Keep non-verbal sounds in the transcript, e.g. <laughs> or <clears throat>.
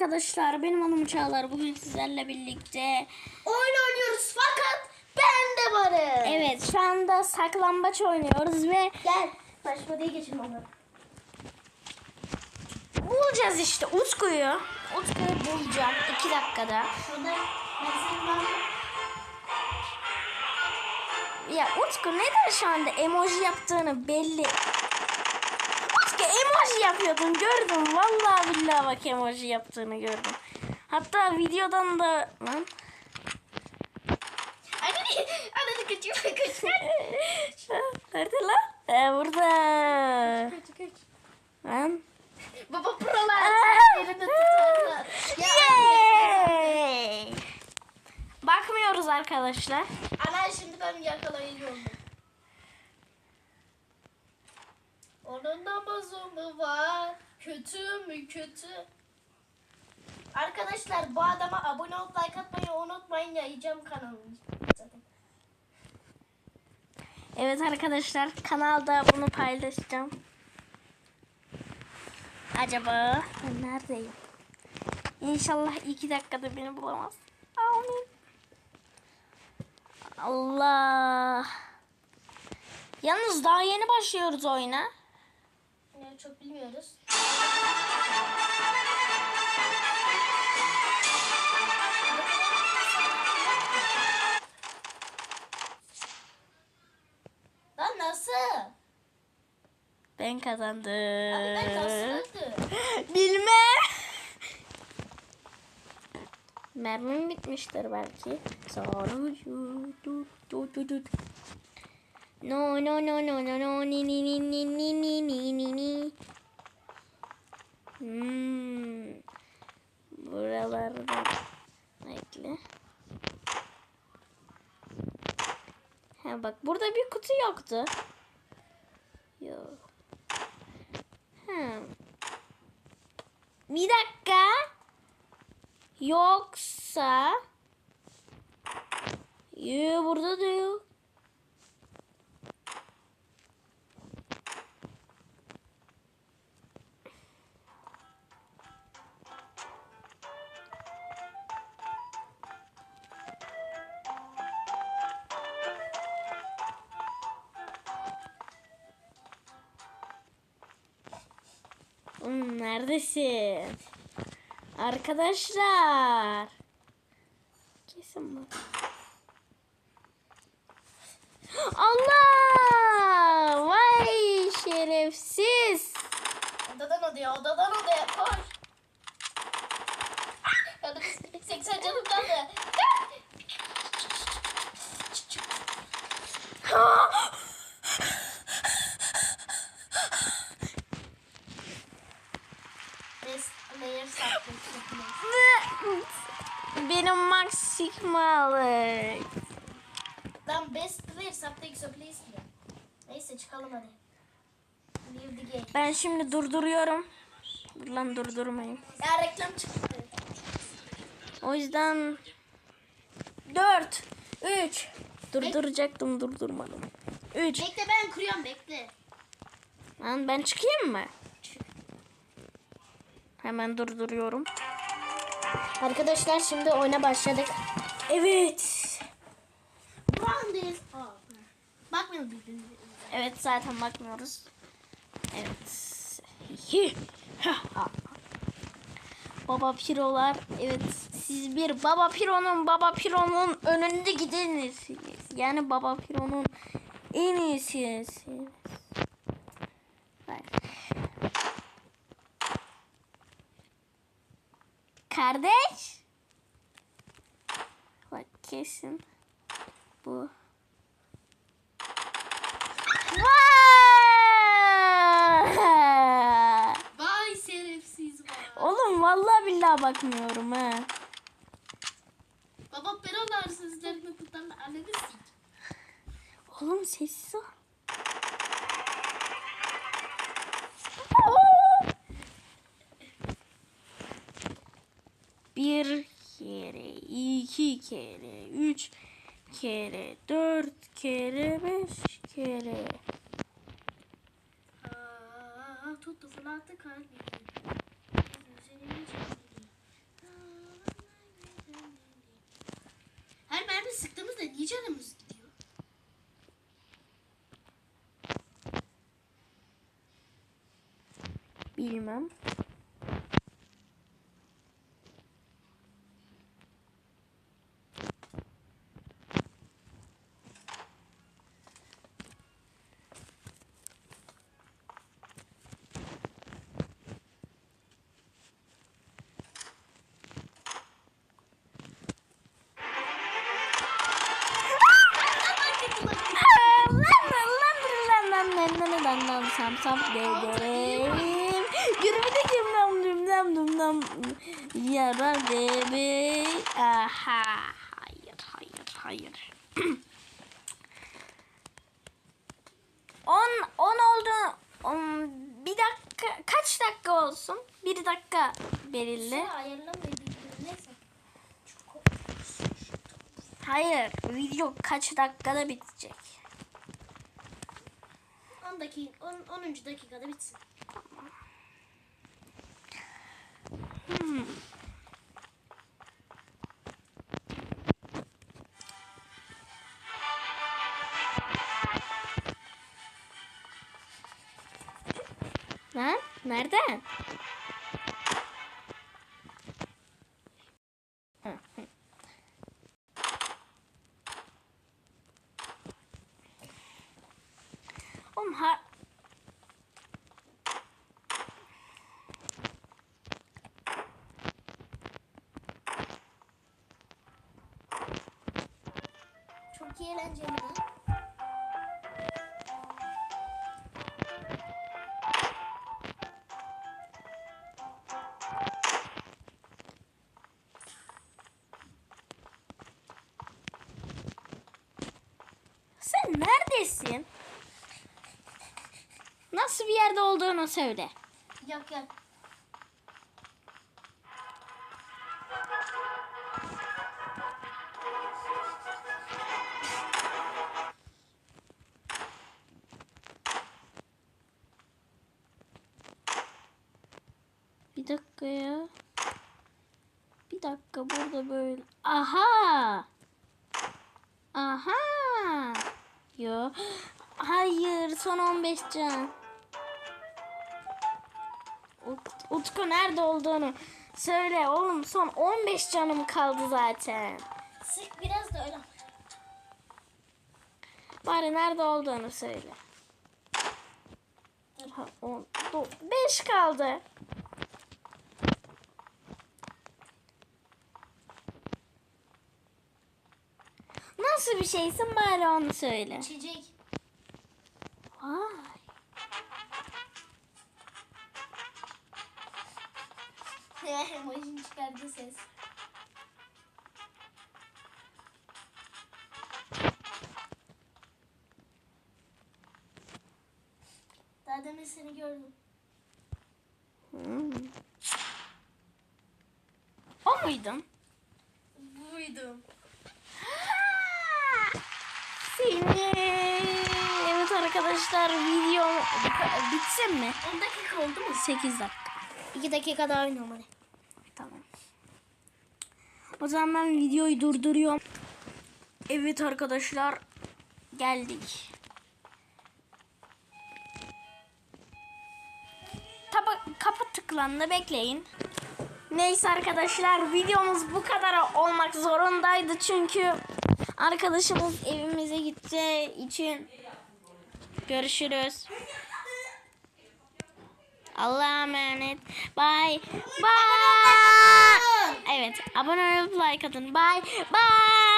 Arkadaşlar benim adım Çağlar. Bugün sizlerle birlikte Oyun oynuyoruz fakat ben de varım. evet şu anda saklambaç oynuyoruz ve Gel. Başıma diye geçin onu. bulacağız işte Utku'yu. Utku'yu bulacağım 2 dakikada. Şurada Ya Utku neden şu anda emoji yaptığını belli. Utku emoji yapıyordun gördüm. Vallahi billahi bak emoji yaptığını gördüm. Hatta videodan da lan Anne, anne kaçıyor kaçıyor. <laughs> Nerede lan? Ee, burada. Kaç kaç. Lan. Baba. Aa! Yerinde tutarlar. Bakmıyoruz arkadaşlar. Ana şimdi ben yakalayıcı Onun namazı mı var? Kötü mü kötü? Arkadaşlar bu adama abone olup like atmayı unutmayın yayacağım kanalımı. Evet arkadaşlar kanalda bunu paylaşacağım. Acaba ben neredeyim? İnşallah iki dakikada beni bulamaz. Amin. Allah. Yalnız daha yeni başlıyoruz oyuna. Yani çok bilmiyoruz. Lan nasıl? Ben kazandım. Abi ben nasıl <laughs> öldüm? Bilmem. Mermim bitmiştir belki. Sonra dur dur dur dur. No no no no no no ni ni ni ni ni ni ni ni ni. Hmm. Buralarda bekle. Ha bak burada bir kutu yoktu. Yok. Hmm. Bir dakika. Yoksa Yoo burada da Hmm, neredesin? Arkadaşlar. Kesin bak. Allah! Vay şerefsiz. Odadan odaya, odadan odaya koş. Hadi 80 canım kaldı. <laughs> Benim Max Sigma'lık. Lan best player subject so please mi? Neyse çıkalım hadi. Leave the game. Ben şimdi durduruyorum. Dur lan durdurmayın. Ya reklam çıktı. O yüzden 4 3 durduracaktım durdurmadım. 3 Bekle ben kuruyorum bekle. Lan ben çıkayım mı? Hemen durduruyorum. Arkadaşlar şimdi oyuna başladık. Evet. Brandis. Bakmıyoruz birbirimize. Evet zaten bakmıyoruz. Evet. Baba pirolar. Evet siz bir baba pironun baba pironun önünde gidiniz. Yani baba pironun en iyisiniz. Bak. Kardeş. Bak kesin bu. Vay! Vay şerefsiz var. Oğlum vallahi billahi bakmıyorum ha. Baba perolar sizlerini kurtarma anneni. Oğlum sessiz ol. bir kere, iki kere, üç kere, dört kere, beş kere. Aa, tuttu fırlattı kalbi. Her mermi sıktığımızda niye canımız gidiyor? Bilmem. Sam sam dedim. Yürümede kim nam dum nam dum nam yarar debe. Aha. Hayır hayır hayır. <clears throat> 10 10 oldu. On, bir dakika kaç dakika olsun? Bir dakika belirli. Hayır video kaç dakikada bitecek? 10 dakika 10. 10. dakikada bitsin. Hmm. Lan nereden? Hı, hı. Oğlum ha Çok iyi eğlenceli sen neredesin? Nasıl bir yerde olduğunu söyle. Yok yok. Bir dakika ya. Bir dakika burada böyle. Aha. Aha. Yo. Hayır son 15 can. Ut- Utku nerede olduğunu söyle oğlum son 15 canım kaldı zaten. Sık biraz da öyle. Bari nerede olduğunu söyle. Ha, 5 kaldı. Nasıl bir şeysin bari onu söyle. İçecek. Vay. <laughs> Emojinin çıkardığı ses. Daha demin seni gördüm. Hmm. O muydun? Buydum. Evet arkadaşlar video bitsin mi? 10 dakika oldu mu? 8 dakika. 2 dakika daha oynayalım hadi. Tamam. O zaman ben videoyu durduruyorum. Evet arkadaşlar geldik. Taba kapı tıklandı bekleyin. Neyse arkadaşlar videomuz bu kadar olmak zorundaydı çünkü arkadaşımız evimize gideceği için görüşürüz. Allah'a emanet. Bye. Bye. Evet. Abone olup like atın. Bye. Bye.